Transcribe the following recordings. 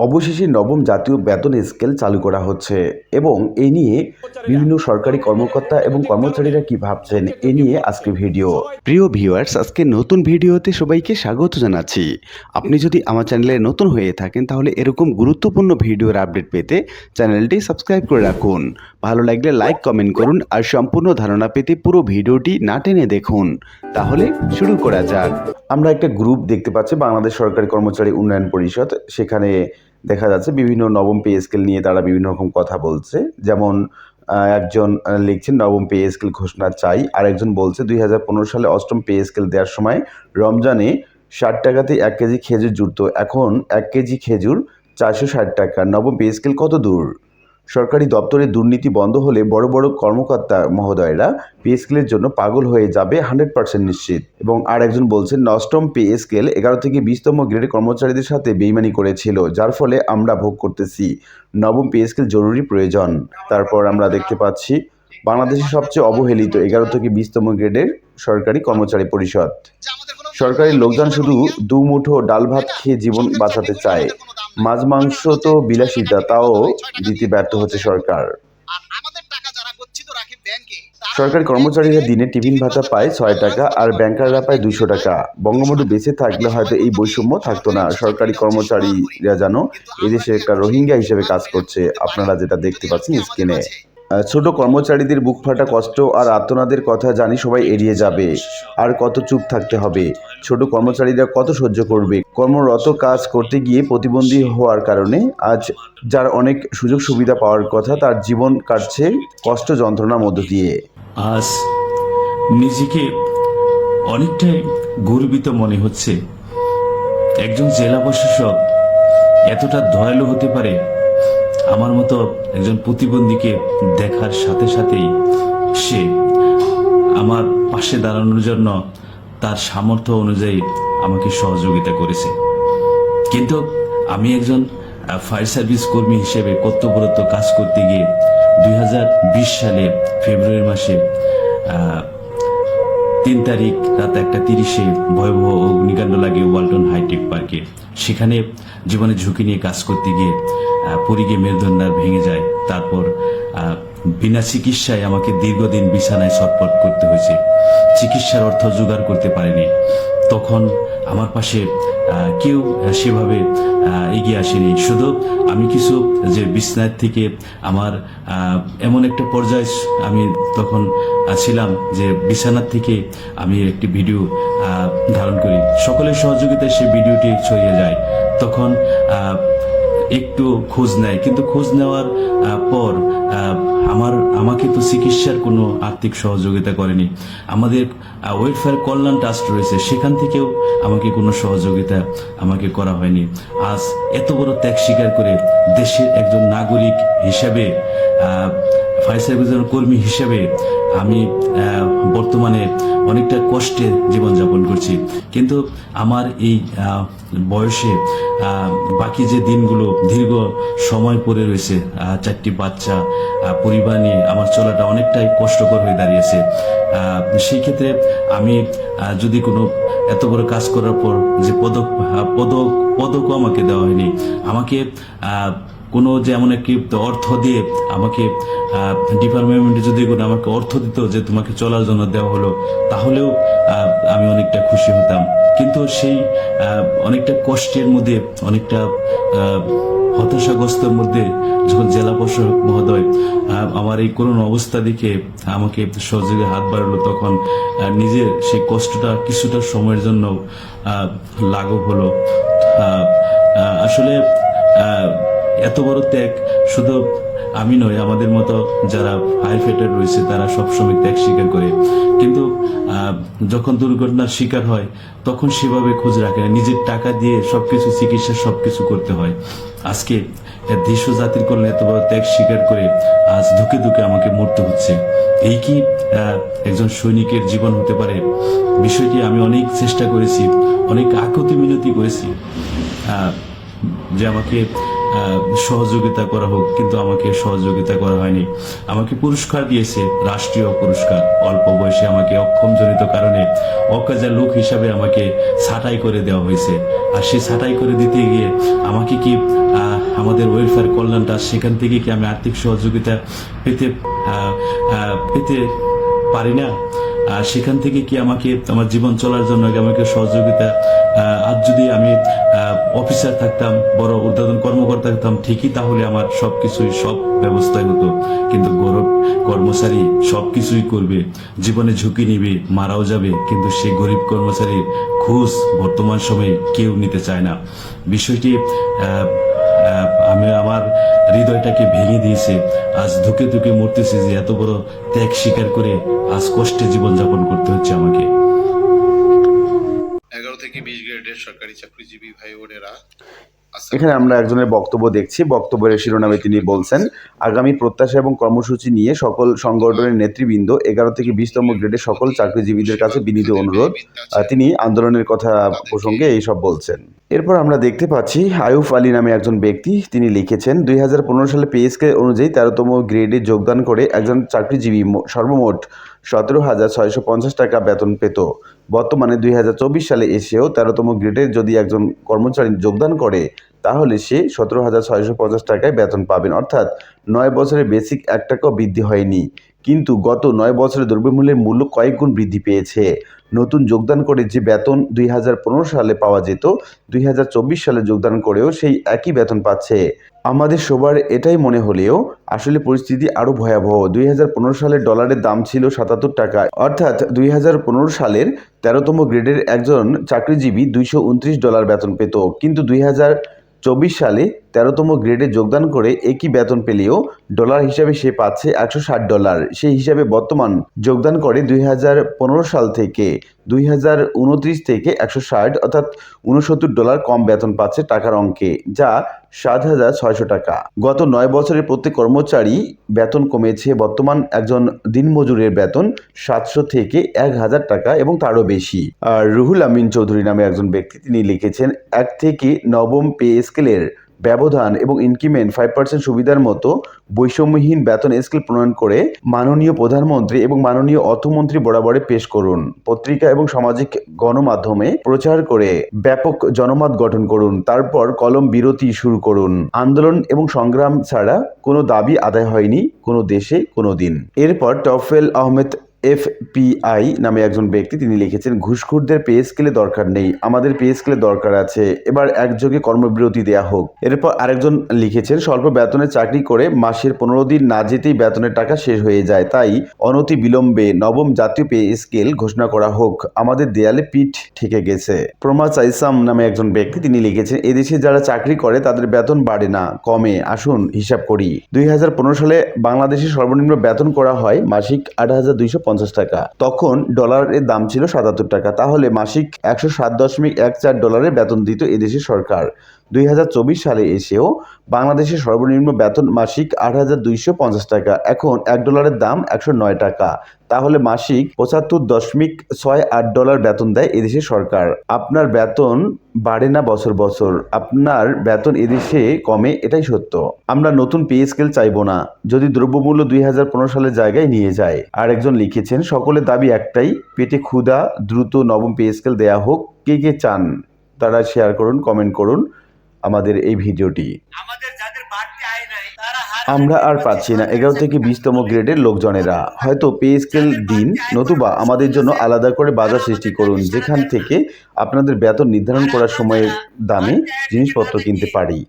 অবশেষে নবম জাতীয় বেতন স্কেল চালু করা হচ্ছে এবং এ নিয়ে বিভিন্ন সরকারি কর্মকর্তা এবং কর্মচারীরা কি ভাবছেন, এ নিয়ে আজকে ভিডিও। প্রিয় ভিউয়ার্স আজকে নতুন ভিডিওতে সবাইকে স্বাগত জানাচ্ছি। আপনি যদি আমার চ্যানেলে নতুন হয়ে থাকেন, তাহলে এরকম গুরুত্বপূর্ণ ভিডিওর আপডেট পেতে চ্যানেলটি সাবস্ক্রাইব করে রাখুন। ভালো লাগলে লাইক কমেন্ট করুন আর সম্পূর্ণ ধারণা পেতে পুরো ভিডিওটি না টেনে দেখুন। তাহলে শুরু করা যাক। আমরা একটা গ্রুপ দেখতে পাচ্ছি, বাংলাদেশ সরকারি কর্মচারী উন্নয়ন পরিষদ। সেখানে দেখা যাচ্ছে বিভিন্ন নবম পে স্কেল নিয়ে তারা বিভিন্ন রকম কথা বলছে। যেমন একজন লিখছেন, নবম পে স্কেল ঘোষণা চাই। আর একজন বলছে, দুই হাজার পনেরো সালে অষ্টম পে স্কেল দেওয়ার সময় রমজানে ষাট টাকাতে এক কেজি খেজুর জুড়ত। এখন এক কেজি খেজুর চারশো ষাট টাকা। নবম পে স্কেল কত দূর? সরকারি দপ্তরে দুর্নীতি বন্ধ হলে বড় বড় কর্মকর্তা মহোদয়রা পে স্কেলের জন্য পাগল হয়ে যাবে হান্ড্রেড পার্সেন্ট নিশ্চিত। এবং আর একজন বলছেন, নষ্টম পে স্কেল এগারো থেকে বিশতম গ্রেডের কর্মচারীদের সাথে বেইমানি করেছিল, যার ফলে আমরা ভোগ করতেছি। নবম পে স্কেল জরুরি প্রয়োজন। তারপর আমরা দেখতে পাচ্ছি, বাংলাদেশের সবচেয়ে অবহেলিত এগারো থেকে বিশতম গ্রেডের সরকারি কর্মচারী পরিষদ। সরকারি লোকজন শুধু দু মুঠো ডাল ভাত খেয়ে জীবন বাঁচাতে চায়। মাছ মাংস তো বিলাসিতা তাও দিতে ব্যর্থ হচ্ছে সরকার। সরকারি কর্মচারীরা দিনে টিফিন ভাতা পায় ছয় টাকা আর ব্যাংকাররা পায় দুশো টাকা। বঙ্গবন্ধু বেঁচে থাকলে হয়তো এই বৈষম্য থাকতো না। সরকারি কর্মচারীরা যেন এদেশে একটা রোহিঙ্গা হিসেবে কাজ করছে। আপনারা যেটা দেখতে পাচ্ছেন স্ক্রিনে ছোট কর্মচারীদের বুক ফাটা কষ্ট আর আত্মনাদের কথা জানি সবাই এড়িয়ে যাবে। আর কত চুপ থাকতে হবে? ছোট কর্মচারীরা কত সহ্য করবে? কর্মরত কাজ করতে গিয়ে প্রতিবন্ধী হওয়ার কারণে আজ যার অনেক সুযোগ সুবিধা পাওয়ার কথা, তার জীবন কাটছে কষ্ট যন্ত্রণার মধ্য দিয়ে। আজ নিজেকে অনেকটাই গর্বিত মনে হচ্ছে। একজন জেলা প্রশাসক এতটা দয়ালু হতে পারে আমার মতো একজন প্রতিবন্ধীকে দেখার সাথে সাথেই সে আমার পাশে দাঁড়ানোর জন্য তার সামর্থ্য অনুযায়ী আমাকে সহযোগিতা করেছে। কিন্তু আমি একজন ফায়ার সার্ভিস কর্মী হিসেবে কর্তব্যরত কাজ করতে গিয়ে দুই হাজার বিশ সালে ফেব্রুয়ারি মাসে তিন তারিখ রাত একটা তিরিশে ভয়াবহ অগ্নিকাণ্ড লাগে ওয়ালটন হাইটেক পার্কে। সেখানে জীবনের ঝুঁকি নিয়ে কাজ করতে গিয়ে পড়ে গিয়ে মেরুদণ্ডার ভেঙে যায়। তারপর বিনা চিকিৎসায় আমাকে দীর্ঘদিন বিছানায় ছটপট করতে হয়েছে। চিকিৎসার অর্থ জোগাড় করতে পারিনি। তখন আমার পাশে কেউ সেভাবে এগিয়ে আসেনি। শুধু আমি কিছু যে বিছনার থেকে আমার এমন একটা পর্যায়ে আমি তখন ছিলাম যে বিছানার থেকে আমি একটি ভিডিও ধারণ করি। সকলের সহযোগিতায় সেই ভিডিওটি ছড়িয়ে যায়। তখন একটু খোঁজ নেয় কিন্তু খোঁজ নেওয়ার পর আমার, আমাকে তো চিকিৎসার কোনো আর্থিক সহযোগিতা করেনি। আমাদের ওয়েলফেয়ার কল্যাণ ট্রাস্ট রয়েছে। সেখান থেকেও আমাকে কোনো সহযোগিতা আমাকে করা হয়নি। আজ এত বড় ত্যাগ স্বীকার করে দেশের একজন নাগরিক হিসাবে ফায়ার সার্ভিসের কর্মী হিসেবে আমি বর্তমানে অনেকটা কষ্টে জীবনযাপন করছি। কিন্তু আমার এই বয়সে বাকি যে দিনগুলো দীর্ঘ সময় পড়ে রয়েছে চারটি বাচ্চা পরিবার নিয়ে আমার চলাটা অনেকটাই কষ্টকর হয়ে দাঁড়িয়েছে। সেই ক্ষেত্রে আমি যদি কোনো এত বড় কাজ করার পর যে পদক পদক পদকও আমাকে দেওয়া হয়নি আমাকে আহ, কোনো যে এমন একটি অর্থ দিয়ে আমাকে ডিপার্টমেন্টে যদি কোনো আমাকে অর্থ দিত যে তোমাকে চলার জন্য দেওয়া হলো, তাহলেও আমি অনেকটা খুশি হতাম। কিন্তু সেই অনেকটা কষ্টের মধ্যে, অনেকটা হতাশাগ্রস্তের মধ্যে যখন জেলা প্রশাসক মহোদয় আমার এই করুণ অবস্থা দেখে আমাকে সহযোগে হাত বাড়ালো, তখন নিজের সেই কষ্টটা কিছুটা সময়ের জন্য লাঘব হলো। আসলে এত বড় ত্যাগ শুধু আমি নই আমাদের মতো যারা ফায়ার ফাইটার রয়েছে, তারা সবসময় ত্যাগ স্বীকার করে। কিন্তু যখন দুর্ঘটনার শিকার হয়, তখন সেভাবে খোঁজ রাখে না। নিজের টাকা দিয়ে সবকিছু, চিকিৎসা সবকিছু করতে হয়। আজকে দেশ জাতির কল্যাণে এত বড় ত্যাগ স্বীকার করে আজ ধুকে ধুকে আমাকে মরতে হচ্ছে। এই কি একজন সৈনিকের জীবন হতে পারে? বিষয়টি আমি অনেক চেষ্টা করেছি, অনেক আকুতি মিনতি করেছি। যে আমাকে সহযোগিতা করা হোক, কিন্তু আমাকে সহযোগিতা করা হয়নি। আমাকে পুরস্কার দিয়েছে, রাষ্ট্রীয় পুরস্কার। অল্প বয়সে আমাকে অক্ষমজনিত কারণে অকাজা লোক হিসাবে আমাকে ছাঁটাই করে দেওয়া হয়েছে। আর সেই ছাঁটাই করে দিতে গিয়ে আমাকে কি আমাদের ওয়েলফেয়ার কল্যাণটা সেখান থেকে কি আমি আর্থিক সহযোগিতা পেতে পেতে পারি না? আর সেখান থেকে কি আমাকে, আমার জীবন চলার জন্য আমাকে সহযোগিতা আজ যদি আমি অফিসার থাকতাম, বড় উদ্বোধন কর্মকর্তা থাকতাম, ঠিকই তাহলে আমার সবকিছুই সব ব্যবস্থাই হতো। কিন্তু গরিব, কর্মচারী সবকিছুই করবে, জীবনে ঝুঁকি নিবে, মারাও যাবে, কিন্তু সেই গরিব কর্মচারীর ঘুষ বর্তমান সময়ে কেউ নিতে চায় না। বিষয়টি আমি আমার হৃদয়টাকে ভেঙে দিয়েছে। আজ ধুকে ধুকে মরতেছি যে এত বড় ত্যাগ স্বীকার করে আজ কষ্টে জীবনযাপন করতে হচ্ছে আমাকে। এগারো থেকে বিশ গ্রেডের সরকারি চাকরিজীবী ভাই বোনেরা এখানে আমরা একজনের বক্তব্য দেখছি। বক্তব্যের শিরোনামে তিনি বলছেন আগামী প্রত্যাশা এবং কর্মসূচি নিয়ে সকল সংগঠনের নেতৃবৃন্দ এগারো থেকে বিশতম গ্রেডের সকল চাকরিজীবীদের কাছে বিনীত অনুরোধ। তিনি আন্দোলনের কথা প্রসঙ্গে এইসব বলছেন। এরপর আমরা দেখতে পাচ্ছি আয়ুফ আলী নামে একজন ব্যক্তি তিনি লিখেছেন দুই হাজার পনেরো সালে পিএসকে অনুযায়ী তেরোতম গ্রেডে যোগদান করে একজন চাকরিজীবী সর্বমোট সতেরো হাজার ছয়শো পঞ্চাশ টাকা বেতন পেত। বর্তমানে দুই হাজার চব্বিশ সালে এসেও তেরোতম গ্রেডের যদি একজন কর্মচারী যোগদান করে, তাহলে সে সতেরো হাজার ছয়শো পঞ্চাশ টাকায় বেতন পাবেন। অর্থাৎ নয় বছরে বেসিক এক টাকাও বৃদ্ধি হয়নি। কিন্তু গত নয় বছরে দ্রব্যমূল্যের মূল্য কয়েক গুণ বৃদ্ধি পেয়েছে। নতুন যোগদান করে যে বেতন দুই হাজার পনেরো সালে পাওয়া যেত, দুই হাজার চব্বিশ সালে যোগদান করেও সেই একই বেতন পাচ্ছে। আমাদের সবার এটাই মনে হলেও আসলে পরিস্থিতি আরও ভয়াবহ। দুই সালের ডলারের দাম ছিল সাতাত্তর টাকা। অর্থাৎ দুই হাজার পনেরো সালের তেরোতম গ্রেডের একজন চাকরিজীবী দুইশো উনত্রিশ ডলার বেতন পেত। কিন্তু দুই চব্বিশ সালে তেরোতম গ্রেডে যোগদান করে একই বেতন পেলেও ডলার হিসাবে সে পাচ্ছে একশো ষাট ডলার। সেই হিসাবে বর্তমান যোগদান করে দুই হাজার পনেরো সাল থেকে দুই হাজার উনত্রিশ থেকে একশো ষাট অর্থাৎ উনসত্তর ডলার কম বেতন পাচ্ছে টাকার অঙ্কে যা সাত হাজার ছয়শো টাকা। গত নয় বছরের প্রত্যেক কর্মচারী বেতন কমেছে, বর্তমান একজন দিনমজুরের বেতন সাতশো থেকে এক হাজার টাকা এবং তারও বেশি। আর রুহুল আমিন চৌধুরী নামে একজন ব্যক্তি তিনি লিখেছেন, এক থেকে নবম পে স্কেলের ব্যবধান এবং ইনক্রিমেন্ট ফাইভ পার্সেন্ট সুবিধার মতো বৈষম্যহীন বেতন স্কেল প্রণয়ন করে মাননীয় প্রধানমন্ত্রী এবং মাননীয় অর্থমন্ত্রী বরাবরে পেশ করুন। পত্রিকা এবং সামাজিক গণমাধ্যমে প্রচার করে ব্যাপক জনমত গঠন করুন। তারপর কলম বিরতি শুরু করুন। আন্দোলন এবং সংগ্রাম ছাড়া কোনো দাবি আদায় হয়নি কোনো দেশে কোনো দিন। এরপর টফেল আহমেদ এফপিআই নামে একজন ব্যক্তি তিনি লিখেছেন, ঘুষখোরদের পে স্কেলে দরকার নেই, আমাদের পে স্কেলে দরকার আছে, এবার একযোগে কর্মবিরতি দেয়া হোক। এরপর আরেকজন লিখেছেন, স্বল্প বেতনে চাকরি করে মাসের পনেরো দিন না যেতেই বেতনের টাকা শেষ হয়ে যায়, তাই অনতি বিলম্বে নবম জাতীয় পে স্কেল ঘোষণা করা হোক, আমাদের দেয়ালে পিঠ ঠেকে গেছে। প্রমা চাইসাম নামে একজন ব্যক্তি তিনি লিখেছেন, এদেশে যারা চাকরি করে তাদের বেতন বাড়ে না, কমে, আসুন, হিসাব করি। দুই হাজার পনেরো সালে বাংলাদেশে সর্বনিম্ন বেতন করা হয় মাসিক আট হাজার দুইশো পঞ্চাশ টাকা। তখন ডলারের দাম ছিল সাতাত্তর টাকা। তাহলে মাসিক একশো সাত দশমিক এক চার ডলারের বেতন দিত এদেশের সরকার। দুই হাজার চব্বিশ সালে এসেও বাংলাদেশের সর্বনিম্ন বেতন মাসিক আট হাজার দুইশো পঞ্চাশ টাকা। এখন এক ডলারের দাম একশো নয় টাকা। তাহলে মাসিক পঁচাত্তর দশমিক ছয় আট ডলার বেতন দেয় এদেশে সরকার। আপনার বেতন বাড়ে না বছর বছর। আপনার বেতন এদেশে কমে, এটাই সত্য। আমরা নতুন পে স্কেল চাইব না। যদি দ্রব্যমূল্য দুই হাজার পনেরো সালের জায়গায় নিয়ে যায়। আর একজন লিখেছেন, সকলের দাবি একটাই, পেটে ক্ষুধা, দ্রুত নবম পে স্কেল দেয়া হোক, কে কে চান, তারা শেয়ার করুন কমেন্ট করুন আমাদের এই ভিডিওটি। আমাদের যাদের বাড়তি আয় নাই তারা হার আমরা আর পাচ্ছি না। এগারো থেকে বিশতম গ্রেডের লোকজনেরা। হয়তো পে স্কেল দিন, নতুবা আমাদের জন্য আলাদা করে বাজার সৃষ্টি করুন, যেখান থেকে আপনাদের বেতন নির্ধারণ করার সময়ের দামে জিনিসপত্র কিনতে পারি।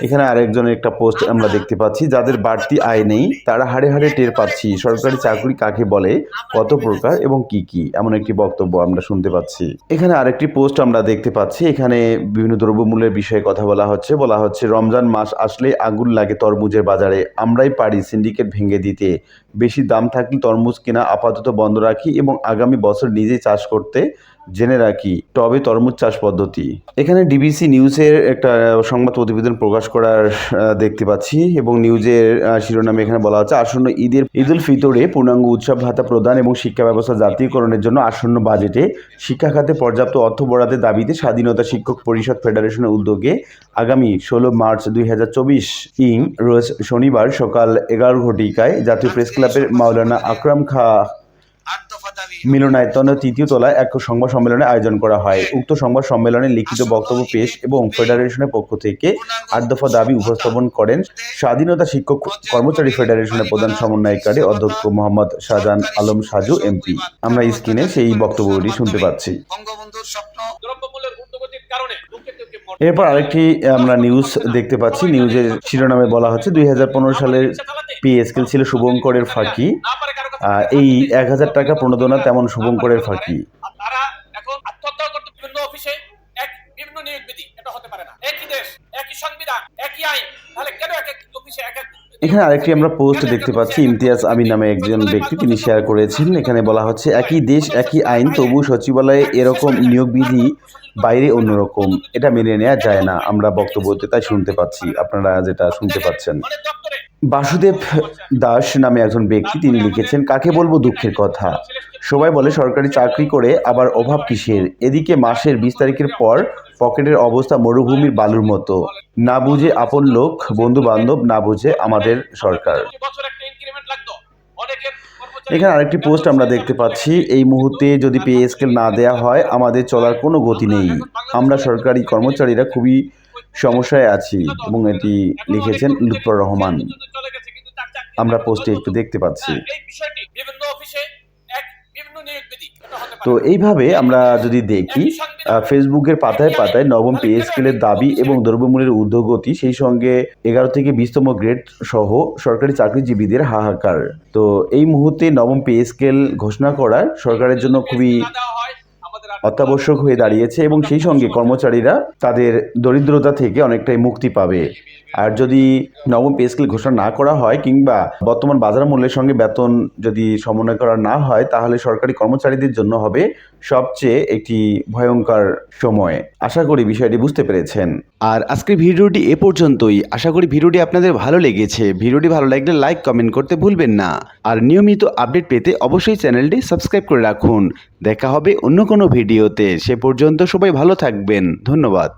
এখানে আরেকজনের একটা পোস্ট আমরা দেখতে পাচ্ছি। যাদের বাড়তি আয় নেই, তারা হাড়ে হাড়ে টের পাচ্ছি। সরকারি চাকরি কাকে বলে, কত প্রকার এবং কি কি? এমন একটি বক্তব্য আমরা শুনতে পাচ্ছি। এখানে আরেকটি পোস্ট আমরা দেখতে পাচ্ছি। এখানে বিভিন্ন দ্রব্যমূল্যের বিষয়ে কথা বলা হচ্ছে। বলা হচ্ছে, রমজান মাস আসলে আগুন লাগে তরমুজের বাজারে। আমরাই পারি সিন্ডিকেট ভেঙে দিতে। বেশি দাম থাকলে তরমুজ কেনা আপাতত বন্ধ রাখি এবং আগামী বছর নিজে চাষ করতে জেনে রাখি, টবে তরমুজ চাষ পদ্ধতি। এখানে ডিবিসি নিউজের একটা সংবাদ প্রতিবেদন প্রকাশ করার দেখতে পাচ্ছি এবং নিউজের শিরোনামে এখানে বলা হচ্ছে, আসন্ন ঈদের, ঈদুল ফিতরে পূর্ণাঙ্গ উৎসব ভাতা প্রদান এবং শিক্ষা ব্যবস্থা জাতীয়করণের জন্য আসন্ন বাজেটে শিক্ষা খাতে পর্যাপ্ত অর্থ বরাদ্দের দাবিতে স্বাধীনতা শিক্ষক পরিষদ ফেডারেশনের উদ্যোগে আগামী ষোলো মার্চ দুই হাজার চব্বিশ ইং, রোজ শনিবার সকাল এগারো ঘটিকায় জাতীয় প্রেস ক্লাবের মাওলানা আকরাম খা মিলনায়তনের তৃতীয় তলায় এক সংবাদ সম্মেলনে আয়োজন করা হয়। উক্ত সংবাদ সম্মেলনে লিখিত বক্তব্য পেশ এবং ফেডারেশনের পক্ষ থেকে আট দফা দাবি উপস্থাপন করেন স্বাধীনতা শিক্ষক কর্মচারী ফেডারেশনের প্রধান সমন্বয়কারী অধ্যক্ষ মোহাম্মদ শাহজাহান আলম সাজু এমপি। আমরা স্ক্রিনে সেই বক্তব্যটি শুনতে পাচ্ছি। এরপর আরেকটি আমরা নিউজ দেখতে পাচ্ছি। নিউজের শিরোনামে বলা হচ্ছে দুই হাজার পনেরো সালের পে স্কেল ছিল শুভঙ্করের ফাঁকি। এই এক হাজার টাকা প্রণোদনা তেমন শুভঙ্করের ফাঁকি। তারা এখন আত্মহত্যা করতে বিভিন্ন অফিসে এক বিভিন্ন নিয়োগ বিধি এটা হতে পারে না। একই দেশ একই সংবিধান একই আইন। তাহলে কেন এক এক অফিসে এক এক এখানে আরেকটি আমরা পোস্ট দেখতে পাচ্ছি। ইমতিয়াজ আমিন নামে একজন ব্যক্তি তিনি শেয়ার করেছেন। এখানে বলা হচ্ছে একই দেশ একই আইন তবু সচিবালয়ে এরকম নিয়োগ বিধি বাইরে অন্যরকম। এটা মেনে নেওয়া যায় না। আমরা বক্তব্যতে তাই শুনতে পাচ্ছি। আপনারা যেটা শুনতে পাচ্ছেন। বাসুদেব দাস নামে একজন ব্যক্তি, তিনি লিখেছেন, কাকে বলব দুঃখের কথা? সবাই বলে, সরকারি চাকরি করে আবার অভাব কিসের? এদিকে মাসের বিশ তারিখের পর পকেটের অবস্থা মরুভূমির বালুর মতো। না বুঝে আপন লোক বন্ধু বান্ধব না বুঝে আমাদের সরকার। এখানে আরেকটি পোস্ট আমরা দেখতে পাচ্ছি। এই মুহূর্তে যদি পে স্কেল না দেয়া হয়, আমাদের চলার কোনো গতি নেই। আমরা সরকারি কর্মচারীরা খুবই সমস্যায় আছি এবং এটি লিখেছেন লুৎফর রহমান। আমরা পোস্টে একটু দেখতে পাচ্ছি। বিভিন্ন অফিসে এক বিভিন্ন নিয়োগ বিধি এটা হতে পারে তো এইভাবে আমরা যদি দেখি ফেসবুকের পাতায় পাতায় নবম পে স্কেলের দাবি এবং দ্রব্যমূল্যের ঊর্ধ্বগতি সেই সঙ্গে এগারো থেকে বিশতম গ্রেড সহ সরকারি চাকরিজীবীদের হাহাকার। তো এই মুহূর্তে নবম পে স্কেল ঘোষণা করা সরকারের জন্য খুবই অত্যাবশ্যক হয়ে দাঁড়িয়েছে এবং সেই সঙ্গে কর্মচারীরা তাদের দরিদ্রতা থেকে অনেকটাই মুক্তি পাবে। আর যদি নবম পে স্কেল ঘোষণা না করা হয় কিংবা বর্তমান বাজার মূল্যের সঙ্গে বেতন যদি সমন্বয় করা না হয়, তাহলে সরকারি কর্মচারীদের জন্য হবে সবচেয়ে একটি ভয়ঙ্কর সময়। আশা করি বিষয়টি বুঝতে পেরেছেন। আর আজকের ভিডিওটি এ পর্যন্তই। আশা করি ভিডিওটি আপনাদের ভালো লেগেছে। ভিডিওটি ভালো লাগলে লাইক, কমেন্ট করতে ভুলবেন না। আর নিয়মিত আপডেট পেতে অবশ্যই চ্যানেলটি সাবস্ক্রাইব করে রাখুন। দেখা হবে অন্য কোনো ভিডিওতে সে পর্যন্ত সবাই ভালো থাকবেন। ধন্যবাদ।